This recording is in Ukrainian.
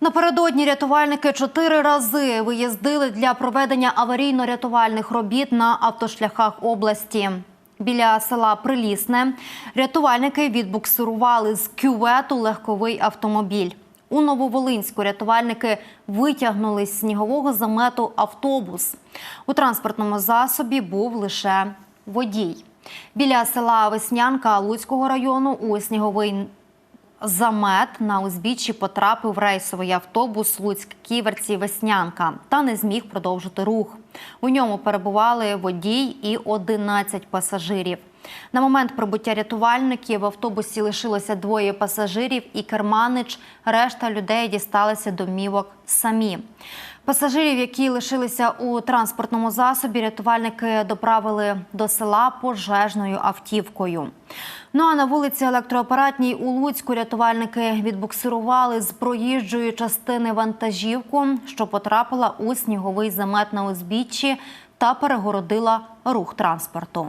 Напередодні рятувальники чотири рази виїздили для проведення аварійно-рятувальних робіт на автошляхах області. Біля села Прилісне рятувальники відбуксирували з кювету легковий автомобіль. У Нововолинську рятувальники витягнули з снігового замету автобус. У транспортному засобі був лише водій. Біля села Веснянка Луцького району у сніговий Замет на узбіччі потрапив рейсовий автобус Луцьк-Ківерці Веснянка та не зміг продовжити рух. У ньому перебували водій і 11 пасажирів. На момент прибуття рятувальників в автобусі лишилося двоє пасажирів і керманич. Решта людей дісталися домівок самі. Пасажирів, які лишилися у транспортному засобі, рятувальники доправили до села пожежною автівкою. Ну а на вулиці Електроапаратній у Луцьку рятувальники відбуксирували з проїжджої частини вантажівку, що потрапила у сніговий замет на узбіччі та перегородила рух транспорту.